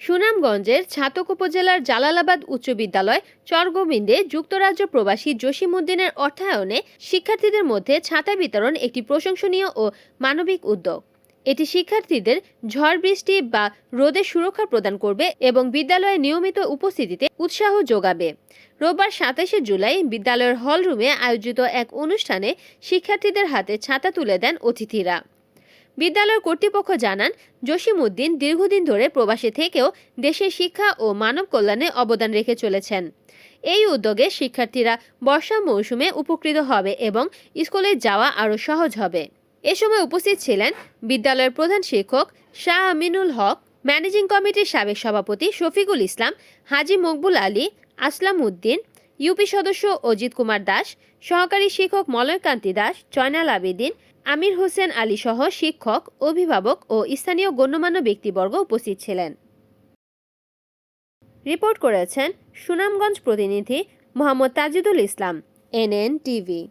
সুনামগঞ্জের ছাতক উপজেলার জালালাবাদ উচ্চ বিদ্যালয়, চরগোবিন্দে যুক্তরাজ্য প্রবাসী জসিমউদ্দিনের অর্থায়নে শিক্ষার্থীদের মধ্যে ছাতা বিতরণ একটি প্রশংসনীয় ও মানবিক উদ্যোগ। এটি শিক্ষার্থীদের ঝড় বৃষ্টি বা রোদে সুরক্ষা প্রদান করবে এবং বিদ্যালয়ে নিয়মিত উপস্থিতিতে উৎসাহ যোগাবে। রোববার সাতাশে জুলাই বিদ্যালয়ের হলরুমে আয়োজিত এক অনুষ্ঠানে শিক্ষার্থীদের হাতে ছাতা তুলে দেন অতিথিরা। বিদ্যালয়ের কর্তৃপক্ষ জানান, জসিমউদ্দিন দীর্ঘদিন ধরে প্রবাসে থেকেও দেশের শিক্ষা ও মানব কল্যাণে অবদান রেখে চলেছেন। এই উদ্যোগে শিক্ষার্থীরা বর্ষা মৌসুমে উপকৃত হবে এবং স্কুলে যাওয়া আরও সহজ হবে। এ সময় উপস্থিত ছিলেন বিদ্যালয়ের প্রধান শিক্ষক শাহ আমিনুল হক, ম্যানেজিং কমিটির সাবেক সভাপতি শফিকুল ইসলাম, হাজি মকবুল আলী, আসলাম উদ্দিন, ইউপি সদস্য অজিত কুমার দাস, সহকারী শিক্ষক মলয়কান্তি দাস, জয়নাল আবেদিন আমির হোসেন আলী সহ শিক্ষক, অভিভাবক ও স্থানীয় গণ্যমান্য ব্যক্তিবর্গ উপস্থিত ছিলেন। রিপোর্ট করেছেন সুনামগঞ্জ প্রতিনিধি Mohammad Tajidul Islam, N N TV.